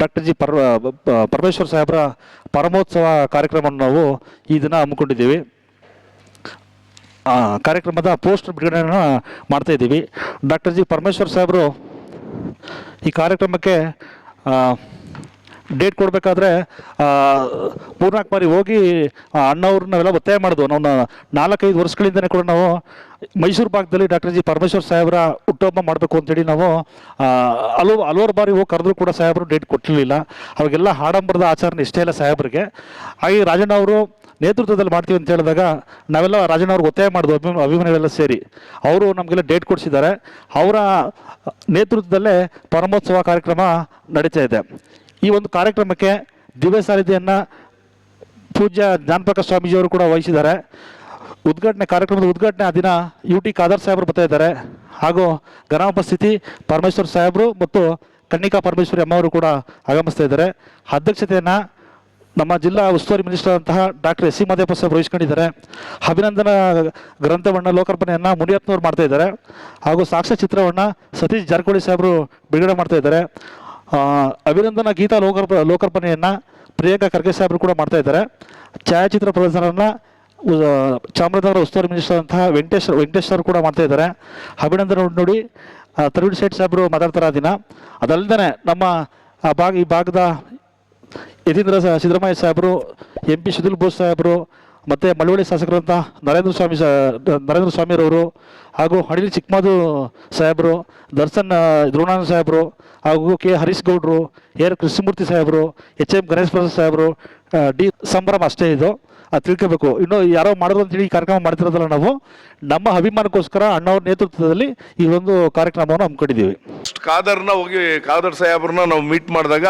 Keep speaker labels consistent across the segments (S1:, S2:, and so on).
S1: Doctor G ಪರ ಪರಮೇಶ್ವರ್ ಸಾಹೇಬರ ಪರಮೋತ್ಸವ ಕಾರ್ಯಕ್ರಮವನ್ನು ನಾವು ಈ ದಿನ ಹಮ್ಮಿಕೊಂಡಿದ್ದೀವಿ. ಕಾರ್ಯಕ್ರಮದ ಪೋಸ್ಟರ್ ಬಿಡುಗಡೆಯನ್ನು ಮಾಡ್ತಾ ಇದ್ದೀವಿ. ಡಾಕ್ಟರ್ ಜಿ ಪರಮೇಶ್ವರ್ ಸಾಹೇಬರು ಈ ಕಾರ್ಯಕ್ರಮಕ್ಕೆ ಡೇಟ್ ಕೊಡಬೇಕಾದ್ರೆ ಮೂರ್ನಾಲ್ಕು ಬಾರಿ ಹೋಗಿ ಅಣ್ಣವ್ರನ್ನ ನಾವೆಲ್ಲ ಒತ್ತಾಯ ಮಾಡಿದ್ವು. ನಾವು ನಾಲ್ಕೈದು ವರ್ಷಗಳಿಂದನೇ ಕೂಡ ನಾವು ಮೈಸೂರು ಭಾಗದಲ್ಲಿ ಡಾಕ್ಟರ್ ಜಿ ಪರಮೇಶ್ವರ್ ಸಾಹೇಬರ ಹುಟ್ಟುಹಬ್ಬ ಮಾಡಬೇಕು ಅಂತೇಳಿ ನಾವು ಹಲವು ಹಲವಾರು ಬಾರಿ ಹೋಗಿ ಕರೆದ್ರು ಕೂಡ ಸಾಹೇಬರು ಡೇಟ್ ಕೊಟ್ಟಿರಲಿಲ್ಲ. ಅವಾಗೆಲ್ಲ ಆಡಂಬರದ ಆಚರಣೆ ಇಷ್ಟೇ ಇಲ್ಲ ಸಾಹೇಬರಿಗೆ. ಹಾಗೆ ರಾಜಣ್ಣ ಅವರು ನೇತೃತ್ವದಲ್ಲಿ ಮಾಡ್ತೀವಿ ಅಂತ ಹೇಳಿದಾಗ ನಾವೆಲ್ಲ ರಾಜಣ್ಣ ಅವ್ರಿಗೆ ಒತ್ತಾಯ ಮಾಡಿದ್ವು, ಅಭಿಮ ಅಭಿಮಾನಿಗಳೆಲ್ಲ ಸೇರಿ. ಅವರು ನಮಗೆಲ್ಲ ಡೇಟ್ ಕೊಡಿಸಿದ್ದಾರೆ. ಅವರ ನೇತೃತ್ವದಲ್ಲೇ ಪರಮೋತ್ಸವ ಕಾರ್ಯಕ್ರಮ ನಡೀತಾ ಇದೆ. ಈ ಒಂದು ಕಾರ್ಯಕ್ರಮಕ್ಕೆ ದಿವ್ಯ ಸಾರಥಿಯನ್ನು ಪೂಜ್ಯ ಜ್ಞಾನಪ್ರಕಾಶ್ ಸ್ವಾಮೀಜಿಯವರು ಕೂಡ ವಹಿಸಿದ್ದಾರೆ. ಉದ್ಘಾಟನೆ ಕಾರ್ಯಕ್ರಮದ ಉದ್ಘಾಟನೆ ಆ ದಿನ ಯು ಟಿ ಖಾದರ್ ಸಾಹೇಬರು ಬರ್ತಾ ಇದ್ದಾರೆ. ಹಾಗೂ ಘನೋಪಸ್ಥಿತಿ ಪರಮೇಶ್ವರ್ ಸಾಹೇಬರು ಮತ್ತು ಕನ್ನಿಕಾ ಪರಮೇಶ್ವರಿ ಅಮ್ಮವರು ಕೂಡ ಆಗಮಿಸ್ತಾ ಇದ್ದಾರೆ. ಅಧ್ಯಕ್ಷತೆಯನ್ನು ನಮ್ಮ ಜಿಲ್ಲಾ ಉಸ್ತುವಾರಿ ಮಿನಿಸ್ಟರ್ ಅಂತಹ ಡಾಕ್ಟರ್ ಎಸ್ ಸಿ ಮಾದೇವ ಸಾಹೇಬ್ ವಹಿಸ್ಕೊಂಡಿದ್ದಾರೆ. ಅಭಿನಂದನಾ ಗ್ರಂಥವನ್ನು ಲೋಕಾರ್ಪಣೆಯನ್ನು ಮುನಿಯತ್ನವ್ರು ಮಾಡ್ತಾ ಇದ್ದಾರೆ. ಹಾಗೂ ಸಾಕ್ಷ್ಯ ಚಿತ್ರವನ್ನು ಸತೀಶ್ ಜಾರಕಿಹೊಳಿ ಸಾಹೇಬರು ಬಿಡುಗಡೆ ಮಾಡ್ತಾ ಇದ್ದಾರೆ. ಅಭಿನಂದನಾ ಗೀತಾ ಲೋಕರ್ಪ, ಲೋಕಾರ್ಪಣೆಯನ್ನು ಪ್ರಿಯಾಂಕಾ ಖರ್ಗೆ ಸಾಹೇಬರು ಕೂಡ ಮಾಡ್ತಾ ಇದ್ದಾರೆ. ಛಾಯಾಚಿತ್ರ ಪ್ರದರ್ಶನವನ್ನು ಚಾಮರಾಜನಗರ ಉಸ್ತುವಾರಿ ಮಿನಿಸ್ಟರ್ ಅಂತಹ ವೆಂಕಟೇಶ್ ವೆಂಕಟೇಶ್ ಕೂಡ ಮಾಡ್ತಾ ಇದ್ದಾರೆ. ಅಭಿನಂದನ ನೋಡಿ ತರುಣ್ ಶೇಟ್ ಸಾಹೇಬರು ಮಾತಾಡ್ತಾರೆ ದಿನ. ಅದಲ್ಲದೆ ನಮ್ಮ ಭಾಗ, ಈ ಭಾಗದ ಯತೀಂದ್ರ ಸಿದ್ದರಾಮಯ್ಯ ಸಾಹೇಬರು, ಎಂ ಪಿ ಸುಧೀಲ್ ಬೋಸ್ ಸಾಹೇಬರು ಮತ್ತು ಮಳವಳ್ಳಿ ಶಾಸಕರಂತ ನರೇಂದ್ರ ಸ್ವಾಮಿ ನರೇಂದ್ರ ಸ್ವಾಮಿರವರು ಹಾಗೂ ಹಣಿಲಿ ಚಿಕ್ಕಮಾದು ಸಾಹೇಬರು, ದರ್ಶನ್ ದ್ರೋಣಾನಂದ ಸಾಹೇಬರು ಹಾಗೂ ಕೆ ಹರೀಶ್ ಗೌಡ್ರು ಎರ್ ಕೃಷ್ಣಮೂರ್ತಿ ಸಾಹೇಬರು, ಎಚ್ ಎಂ ಗಣೇಶ್ ಪ್ರಸಾದ್ ಸಾಹೇಬರು ಡಿ ಸಂಭ್ರಮ ಅಷ್ಟೇ ಇದು. ಅದು ತಿಳ್ಕೋಬೇಕು. ಇನ್ನು ಯಾರೋ ಮಾಡೋದು ಅಂತೇಳಿ ಈ ಕಾರ್ಯಕ್ರಮ ಮಾಡ್ತಿರೋದಲ್ಲ ನಾವು. ನಮ್ಮ ಅಭಿಮಾನಕ್ಕೋಸ್ಕರ ಅಣ್ಣವ್ರ ನೇತೃತ್ವದಲ್ಲಿ ಈ ಒಂದು ಕಾರ್ಯಕ್ರಮವನ್ನು ಹಮ್ಮಿಕೊಂಡಿದ್ದೀವಿ.
S2: ಖಾದರ್ನ ಹೋಗಿ ಖಾದರ್ ಸಾಹೇಬ್ರನ್ನ ನಾವು ಮೀಟ್ ಮಾಡಿದಾಗ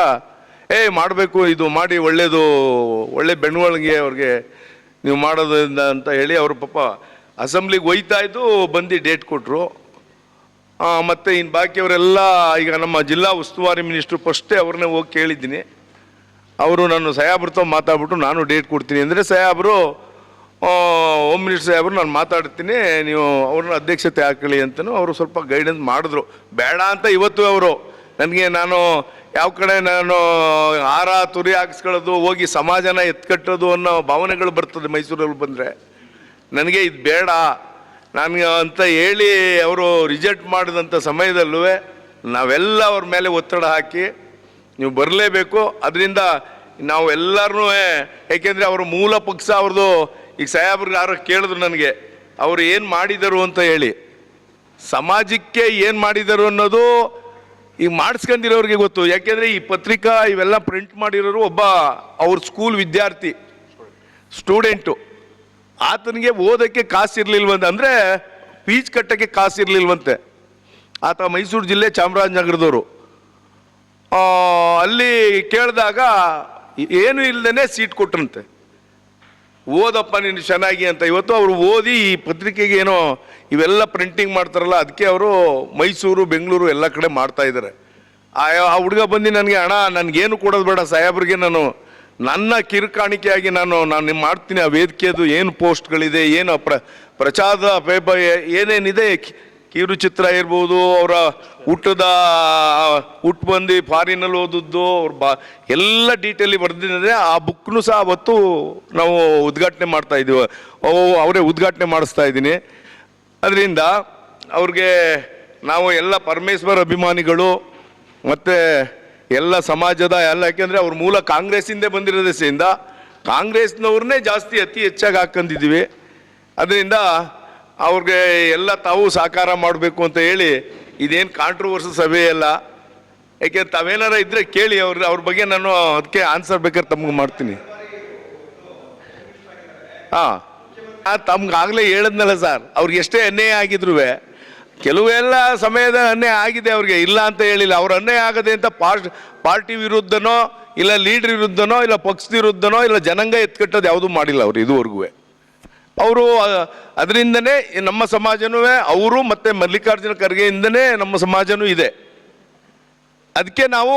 S2: ಏ ಮಾಡಬೇಕು, ಇದು ಮಾಡಿ ಒಳ್ಳೆಯದು ಒಳ್ಳೆ ಬೆಳವಣಿಗೆ ಅವ್ರಿಗೆ ನೀವು ಮಾಡೋದ್ರಿಂದ ಅಂತ ಹೇಳಿ ಅವರು ಪಾಪ ಅಸೆಂಬ್ಲಿಗೆ ಒಯ್ತಾ ಇದ್ದು ಬಂದು ಡೇಟ್ ಕೊಟ್ಟರು ಮತ್ತು ಇನ್ನು ಬಾಕಿಯವರೆಲ್ಲ ಈಗ ನಮ್ಮ ಜಿಲ್ಲಾ ಉಸ್ತುವಾರಿ ಮಿನಿಸ್ಟ್ರು ಫಸ್ಟೇ ಅವ್ರನ್ನೇ ಹೋಗಿ ಕೇಳಿದ್ದೀನಿ. ಅವರು ನಾನು ಸಯಾಬ್ರತೋ ಮಾತಾಡ್ಬಿಟ್ಟು ನಾನು ಡೇಟ್ ಕೊಡ್ತೀನಿ ಅಂದರೆ ಸಯಾಬ್ರು ಹೋಮ್ ಮಿನಿಸ್ಟರ್ ಸಾಹೇಬ್ರು ನಾನು ಮಾತಾಡ್ತೀನಿ, ನೀವು ಅವ್ರನ್ನ ಅಧ್ಯಕ್ಷತೆ ಹಾಕಲಿ ಅಂತಲೂ ಅವರು ಸ್ವಲ್ಪ ಗೈಡೆನ್ಸ್ ಮಾಡಿದ್ರು. ಬೇಡ ಅಂತ ಇವತ್ತು ಅವರು. ನನಗೆ ನಾನು ಯಾವ ಕಡೆ ನಾನು ಹಾರ ತುರಿ ಹಾಕ್ಸ್ಕೊಳ್ಳೋದು, ಹೋಗಿ ಸಮಾಜನ ಎತ್ಕಟ್ಟೋದು ಅನ್ನೋ ಭಾವನೆಗಳು ಬರ್ತದೆ ಮೈಸೂರಲ್ಲಿ ಬಂದರೆ. ನನಗೆ ಇದು ಬೇಡ. ನನಗೆ ಅಂತ ಹೇಳಿ ಅವರು ರಿಜೆಕ್ಟ್ ಮಾಡಿದಂಥ ಸಮಯದಲ್ಲೂ ನಾವೆಲ್ಲ ಅವ್ರ ಮೇಲೆ ಒತ್ತಡ ಹಾಕಿ ನೀವು ಬರಲೇಬೇಕು. ಅದರಿಂದ ನಾವು ಎಲ್ಲರೂ ಏಕೆಂದರೆ ಅವ್ರ ಮೂಲ ಪಕ್ಷ ಅವ್ರದ್ದು, ಈಗ ಸಾಹೇಬ್ರಿಗೆ ಯಾರು ಕೇಳಿದ್ರು ನನಗೆ, ಅವರು ಏನು ಮಾಡಿದರು ಅಂತ ಹೇಳಿ. ಸಮಾಜಕ್ಕೆ ಏನು ಮಾಡಿದರು ಅನ್ನೋದು ಈಗ ಮಾಡಿಸ್ಕೊಂಡಿರೋರಿಗೆ ಗೊತ್ತು. ಯಾಕೆಂದರೆ ಈ ಪತ್ರಿಕಾ ಇವೆಲ್ಲ ಪ್ರಿಂಟ್ ಮಾಡಿರೋರು ಒಬ್ಬ ಅವ್ರ ಸ್ಕೂಲ್ ವಿದ್ಯಾರ್ಥಿ ಸ್ಟೂಡೆಂಟು ಆತನಿಗೆ ಓದೋಕ್ಕೆ ಕಾಸಿರ್ಲಿಲ್ವಂತೆ, ಅಂದರೆ ಫೀಸ್ ಕಟ್ಟೋಕ್ಕೆ ಕಾಸಿರ್ಲಿಲ್ವಂತೆ. ಆತ ಮೈಸೂರು ಜಿಲ್ಲೆ ಚಾಮರಾಜನಗರದವರು. ಅಲ್ಲಿ ಕೇಳಿದಾಗ ಏನು ಇಲ್ಲದೇ ಸೀಟ್ ಕೊಟ್ರಂತೆ. ಓದಪ್ಪ ನೀನು ಚೆನ್ನಾಗಿ ಅಂತ ಇವತ್ತು ಅವರು ಓದಿ ಈ ಪತ್ರಿಕೆಗೆ ಏನೋ ಇವೆಲ್ಲ ಪ್ರಿಂಟಿಂಗ್ ಮಾಡ್ತಾರಲ್ಲ, ಅದಕ್ಕೆ ಅವರು ಮೈಸೂರು, ಬೆಂಗಳೂರು ಎಲ್ಲ ಕಡೆ ಮಾಡ್ತಾ ಇದ್ದಾರೆ. ಆ ಹುಡುಗ ಬಂದು ನನಗೆ, ಅಣ್ಣ, ನನಗೇನು ಕೊಡೋದು ಬೇಡ, ಸಾಹೇಬ್ರಿಗೆ ನಾನು, ನನ್ನ ಕಿರುಕಾಣಿಕೆಯಾಗಿ ನಾನು ನಾನು ಮಾಡ್ತೀನಿ, ಆ ವೇದಿಕೆದು ಏನು ಪೋಸ್ಟ್ಗಳಿದೆ, ಏನು ಪ್ರ, ಪ್ರಚಾರದ ಪೇಪರ್ ಏನೇನಿದೆ ಕಿರುಚಿತ್ರ ಇರ್ಬೋದು, ಅವರ ಹುಟ್ಟದ ಹುಟ್ಟು ಬಂದು ಫಾರಿನಲ್ಲಿ ಓದಿದ್ದು, ಅವ್ರು ಬಾ, ಎಲ್ಲ ಡೀಟೇಲಿ ಬರೆದಿದ್ದಾರೆ ಆ ಬುಕ್ನು ಸಹ ಅವತ್ತು ನಾವು ಉದ್ಘಾಟನೆ ಮಾಡ್ತಾ ಇದ್ದೀವಿ. ಅವು ಅವರೇ ಉದ್ಘಾಟನೆ ಮಾಡಿಸ್ತಾ ಇದ್ದೀನಿ. ಅದರಿಂದ ಅವ್ರಿಗೆ ನಾವು ಎಲ್ಲ ಪರಮೇಶ್ವರ್ ಅಭಿಮಾನಿಗಳು ಮತ್ತು ಎಲ್ಲ ಸಮಾಜದ ಎಲ್ಲ, ಯಾಕೆಂದರೆ ಅವ್ರ ಮೂಲ ಕಾಂಗ್ರೆಸ್ಸಿಂದ ಬಂದಿರೋದೆಸೆಯಿಂದ ಕಾಂಗ್ರೆಸ್ನವ್ರನ್ನೇ ಜಾಸ್ತಿ ಅತಿ ಹೆಚ್ಚಾಗಿ ಹಾಕ್ಕೊಂಡಿದ್ದೀವಿ. ಅದರಿಂದ ಅವ್ರಿಗೆ ಎಲ್ಲ ತಾವು ಸಾಕಾರ ಮಾಡಬೇಕು ಅಂತ ಹೇಳಿ ಇದೇನು ಕಾಂಟ್ರವರ್ಸಿ ಸಭೆ ಅಲ್ಲ. ಯಾಕೆ ತಾವೇನಾರ ಇದ್ರೆ ಕೇಳಿ ಅವ್ರ ಅವ್ರ ಬಗ್ಗೆ ನಾನು ಅದಕ್ಕೆ ಆನ್ಸರ್ ಬೇಕಾದ್ರೆ ತಮ್ಗೆ ಮಾಡ್ತೀನಿ. ಹಾಂ. ತಮ್ಗೆ ಆಗಲೇ ಹೇಳಿದ್ನಲ್ಲ ಸರ್ ಅವ್ರಿಗೆ ಎಷ್ಟೇ ಅನ್ಯಾಯ ಆಗಿದ್ರು ಕೆಲವೆಲ್ಲ ಸಮಯದ ಅನ್ಯಾಯ ಆಗಿದೆ ಅವ್ರಿಗೆ. ಇಲ್ಲ ಅಂತ ಹೇಳಿಲ್ಲ. ಅವ್ರ ಅನ್ಯಾಯ ಆಗದೆ ಅಂತ ಪಾರ್ಟ್ ಪಾರ್ಟಿ ವಿರುದ್ಧನೋ, ಇಲ್ಲ ಲೀಡ್ರ್ ವಿರುದ್ಧನೋ, ಇಲ್ಲ ಪಕ್ಷದ ವಿರುದ್ಧನೋ, ಇಲ್ಲ ಜನಾಂಗ ಎತ್ಕಟ್ಟೋದು ಯಾವುದೂ ಮಾಡಿಲ್ಲ ಅವ್ರು ಇದುವರೆಗೂ ಅವರು ಅದರಿಂದನೇ ನಮ್ಮ ಸಮಾಜನೂ ಅವರು ಮತ್ತೆ ಮಲ್ಲಿಕಾರ್ಜುನ ಖರ್ಗೆಯಿಂದನೇ ನಮ್ಮ ಸಮಾಜನೂ ಇದೆ. ಅದಕ್ಕೆ ನಾವು,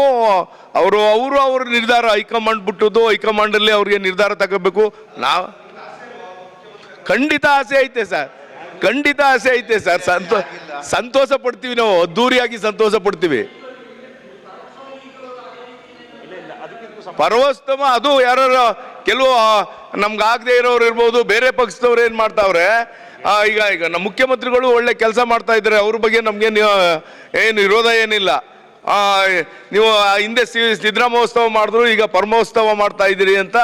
S2: ಅವರು ಅವರು ಅವ್ರ ನಿರ್ಧಾರ ಹೈಕಮಾಂಡ್ ಬಿಟ್ಟದ್ದು, ಹೈಕಮಾಂಡಲ್ಲಿ ಅವ್ರಿಗೆ ನಿರ್ಧಾರ ತಗೋಬೇಕು. ನಾವು ಖಂಡಿತ ಆಸೆ ಐತೆ ಸರ್. ಖಂಡಿತ ಆಸೆ ಐತೆ ಸರ್. ಸಂತೋ, ಸಂತೋಷ ಪಡ್ತೀವಿ ನಾವು. ಅದ್ದೂರಿಯಾಗಿ ಸಂತೋಷ ಪಡ್ತೀವಿ. ಪರವಸ್ತಮ ಅದು ಯಾರು ಕೆಲವು ನಮ್ಗೆ ಆಗದೆ ಇರೋರು ಇರ್ಬೋದು ಬೇರೆ ಪಕ್ಷದವ್ರು ಏನು ಮಾಡ್ತಾವ್ರೆ ಈಗ ಈಗ ನಮ್ಮ ಮುಖ್ಯಮಂತ್ರಿಗಳು ಒಳ್ಳೆ ಕೆಲಸ ಮಾಡ್ತಾ ಇದ್ದಾರೆ ಅವ್ರ ಬಗ್ಗೆ ನಮಗೆ ಏನು ವಿರೋಧ ಏನಿಲ್ಲ. ನೀವು ಹಿಂದೆ ಸಿದ್ದರಾಮೋತ್ಸವ ಮಾಡಿದ್ರು ಈಗ ಪರಮೋತ್ಸವ ಮಾಡ್ತಾ ಇದ್ದೀರಿ ಅಂತ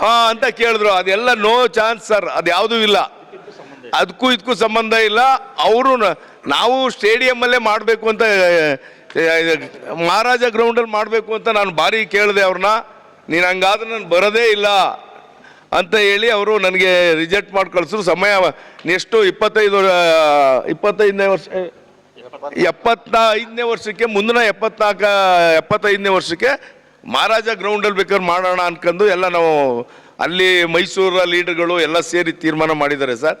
S2: ಆ, ಅಂತ ಕೇಳಿದ್ರು. ಅದೆಲ್ಲ ನೋ ಚಾನ್ಸ್ ಸರ್ ಅದು ಯಾವುದೂ ಇಲ್ಲ. ಅದಕ್ಕೂ ಇದಕ್ಕೂ ಸಂಬಂಧ ಇಲ್ಲ. ಅವರು ನಾವು ಸ್ಟೇಡಿಯಂ ಅಲ್ಲೇ ಮಾಡಬೇಕು ಅಂತ ಮಹಾರಾಜ ಗ್ರೌಂಡಲ್ಲಿ ಮಾಡಬೇಕು ಅಂತ ನಾನು ಭಾರಿ ಕೇಳಿದೆ ಅವ್ರನ್ನ. ನೀನು ಹಂಗಾದ್ರೆ ನಾನು ಬರೋದೇ ಇಲ್ಲ ಅಂತ ಹೇಳಿ ಅವರು ನನಗೆ ರಿಜೆಕ್ಟ್ ಮಾಡಿ ಕಳಿಸ್ರು ಸಮಯ ಎಷ್ಟು ಇಪ್ಪತ್ತೈದು ಇಪ್ಪತ್ತೈದನೇ ವರ್ಷ ಎಪ್ಪತ್ತ ಐದನೇ ವರ್ಷಕ್ಕೆ, ಮುಂದಿನ ಎಪ್ಪತ್ನಾಲ್ಕ, ಎಪ್ಪತ್ತೈದನೇ ವರ್ಷಕ್ಕೆ ಮಹಾರಾಜ ಗ್ರೌಂಡಲ್ಲಿ ಬೇಕಾದ್ರೆ ಮಾಡೋಣ ಅನ್ಕೊಂಡು ಎಲ್ಲ ನಾವು ಅಲ್ಲಿ ಮೈಸೂರ ಲೀಡರ್ಗಳು ಎಲ್ಲ ಸೇರಿ ತೀರ್ಮಾನ ಮಾಡಿದ್ದಾರೆ ಸರ್.